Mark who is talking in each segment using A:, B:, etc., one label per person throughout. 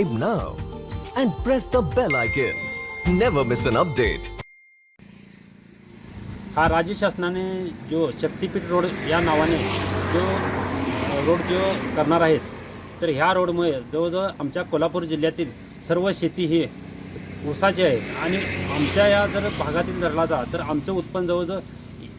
A: subscribe now and press the bell icon. Never miss an update.
B: हा राज्य शासनाने जो शक्तीपीठ रोड या नावाने जो रोड जो करणार आहेत तर ह्या रोडमुळे जवळजवळ आमच्या कोल्हापूर जिल्ह्यातील सर्व शेती ही ऊसाची आहे आणि आमच्या या जर भागातील धरला जा तर आमचं उत्पन्न जवळजवळ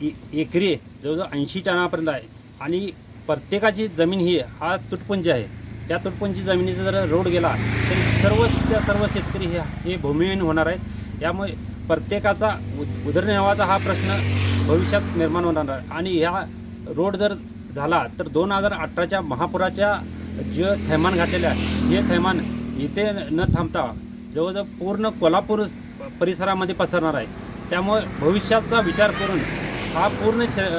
B: ए- एकरी जवळजवळ ऐंशी टनापर्यंत आहे. आणि प्रत्येकाची जमीन ही हा तुटपुंजी आहे. त्या तुटपुंजी जमिनीचा जर रोड गेला तर सर्व त्या सर्व शेतकरी हे हे भूमिहीन होणार आहेत. यामुळे प्रत्येकाचा उद उदरनिर्वाहाचा हा प्रश्न भविष्यात निर्माण होणार आहे. आणि ह्या रोड जर झाला तर दोन हजार अठराच्या महापुराच्या जे थैमान घातलेले आहे हे थैमान इथे न थांबता जवळजवळ पूर्ण कोल्हापूर परिसरामध्ये पसरणार आहे. त्यामुळे भविष्याचा विचार करून हा पूर्ण श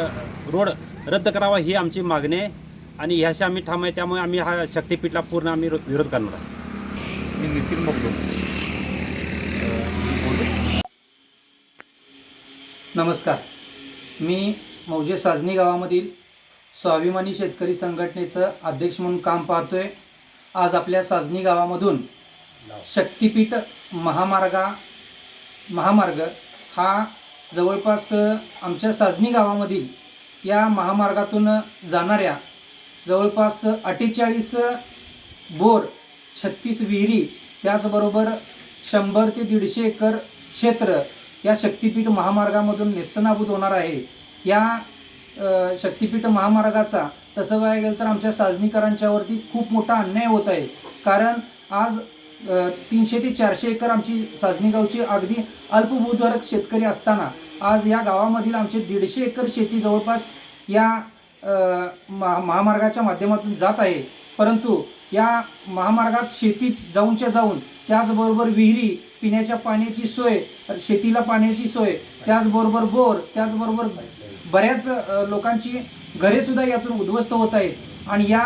B: रोड रद्द करावा ही आमची मागणी आहे. आणि ह्याशी आम्ही ठाम आहे त्यामुळे आम्ही हा शक्तीपीठला पूर्ण आम्ही रो- विरोध करणार आहे
C: मी नितीन बघतो
D: नमस्कार. मी मौजे साजनी गावामधील स्वाभिमानी शेतकरी संघटनेचं अध्यक्ष म्हणून काम पाहतोय. आज आपल्या साजनी गावामधून शक्तिपीठ महामार्गा महामार्ग हा जवळपास आमच्या साजनी गावामधील या महामार्गातून जाणाऱ्या जवळपास अठ्ठेचाळीस बोर छत्तीस विहिरी त्याचबरोबर शंभर ते दीडशे एकर क्षेत्र या शक्तिपीठ महामार्गामधून नेस्तनाभूत होणार आहे. या शक्तिपीठ महामार्गाचा तसं बघायला गेलं तर आमच्या साजनीकरांच्यावरती खूप मोठा अन्याय होत आहे. कारण आज तीनशे ते चारशे एकर आमची साजनी गावची अगदी अल्पभूधारक शेतकरी असताना आज या गावामधील आमचे दीडशे एकर शेती जवळपास या महा महामार्गाच्या माध्यमातून जात आहे. परंतु या महामार्गात शेतीच जाऊनच्या जाऊन त्याचबरोबर विहिरी पिण्याच्या पाण्याची सोय शेतीला पाण्याची सोय त्याचबरोबर बोर त्याचबरोबर बऱ्याच लोकांची घरेसुद्धा यातून उद्ध्वस्त होत आहेत. आणि या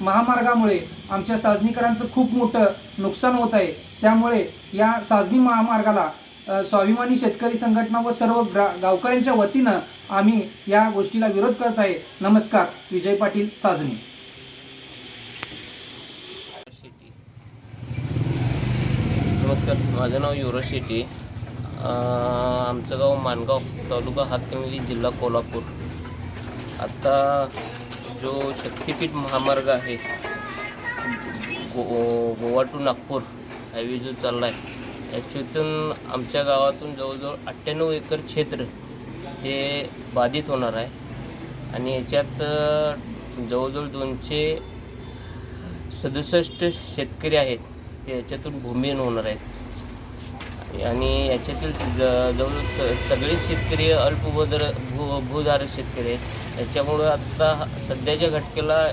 D: महामार्गामुळे आमच्या साजनीकरांचं खूप मोठं नुकसान होत आहे. त्यामुळे या साजनी महामार्गाला स्वाभिमानी शेतकरी संघटना व सर्व ग्रा गावकऱ्यांच्या वतीनं आम्ही या गोष्टीला विरोध करत आहे. नमस्कार विजय पाटील साजनी.
E: शेट्टी नमस्कार माझं नाव युवराज शेट्टी. आमचं गाव मानगाव तालुका हातकणंगले जिल्हा कोल्हापूर. आत्ता जो शक्तिपीठ महामार्ग आहे गो गोवा टू नागपूर हायवे जो चालला आहे याच्यातून आमच्या गावातून जवळजवळ अठ्ठ्याण्णव एकर क्षेत्र हे बाधित होणार आहे. आणि याच्यात जवळजवळ दोनशे सदुसष्ट शेतकरी आहेत. ते याच्यातून भूमिहीन होणार आहेत. आणि याच्यातील ज- जवळ स सगळे शेतकरी अल्पभूधर भू भूधारक शेतकरी आहेत. याच्यामुळं आत्ता सध्याच्या घटकेला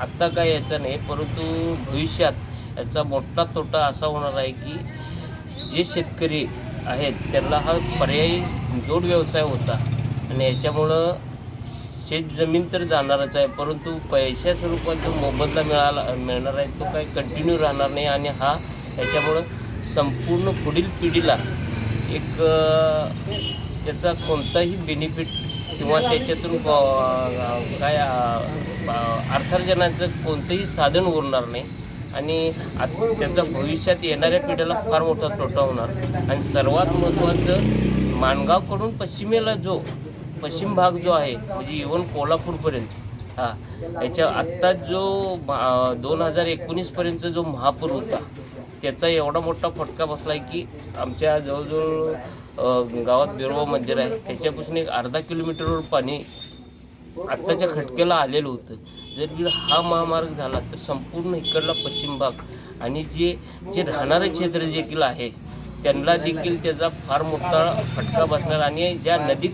E: आत्ता काय यायचं नाही परंतु भविष्यात याचा मोठा तोटा असा होणार आहे की जे शेतकरी आहेत त्यांना हा पर्यायी जोड व्यवसाय होता. आणि याच्यामुळं शेतजमीन तर जाणारच आहे परंतु पैशा स्वरूपात जो मोबदला मिळाला मिळणार आहे तो काही कंटिन्यू राहणार नाही. आणि हा याच्यामुळं संपूर्ण पुढील पिढीला एक त्याचा कोणताही बेनिफिट किंवा त्याच्यातून काय अर्थार्जनाचं कोणतंही साधन उरणार नाही. आणि आत- त्याचा भविष्यात येणाऱ्या पिढीला फार मोठा तोटा होणार. आणि सर्वात महत्त्वाचं माणगावकडून पश्चिमेला जो पश्चिम भाग जो आहे म्हणजे इवन कोल्हापूरपर्यंत हा याच्या आत्ता जो दोन हजार एकोणीसपर्यंत जो महापूर होता त्याचा एवढा मोठा फटका बसला आहे की आमच्या जवळजवळ गावात बिरोबा मंदिर आहे. त्याच्यापासून एक अर्धा किलोमीटरवर पाणी आत्ताच्या खटक्याला आलेलं होतं. जर हा महामार्ग झाला तर संपूर्ण इकडला पश्चिम भाग आणि जे जे राहणारे क्षेत्र देखील आहे त्यांना देखील त्याचा फार मोठा फटका बसणार आणि ज्या नदी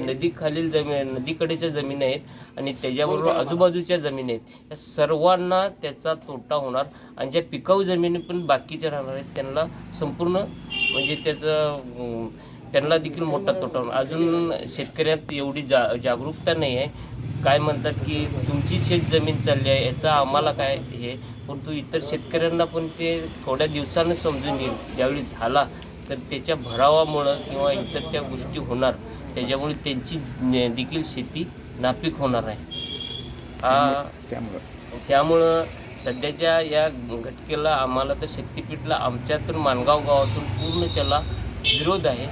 E: नदीखालील जमीन नदीकडेच्या जमीन आहेत आणि त्याच्याबरोबर आजूबाजूच्या जमीन आहेत या सर्वांना त्याचा तोटा होणार आणि ज्या पिकाऊ जमिनी पण बाकीच्या राहणार आहेत त्यांना संपूर्ण म्हणजे त्याचं त्यांना देखील मोठा तोटा होणार. अजून शेतकऱ्यात एवढी जा जागरूकता नाही आहे. काय म्हणतात की तुमची शेत जमीन चालली आहे याचा आम्हाला काय हे? परंतु इतर शेतकऱ्यांना पण ते थोड्या दिवसानं समजून येईल. ज्यावेळी झाला तर त्याच्या भरावामुळं किंवा इतर त्या गोष्टी होणार. त्याच्यामुळे त्यांची देखील शेती नापीक होणार आहे. हा
C: त्यामुळं
E: त्यामुळं सध्याच्या या घटकेला आम्हाला तर शक्तीपीठला आमच्यातून माणगाव गावातून पूर्ण त्याला विरोध आहे.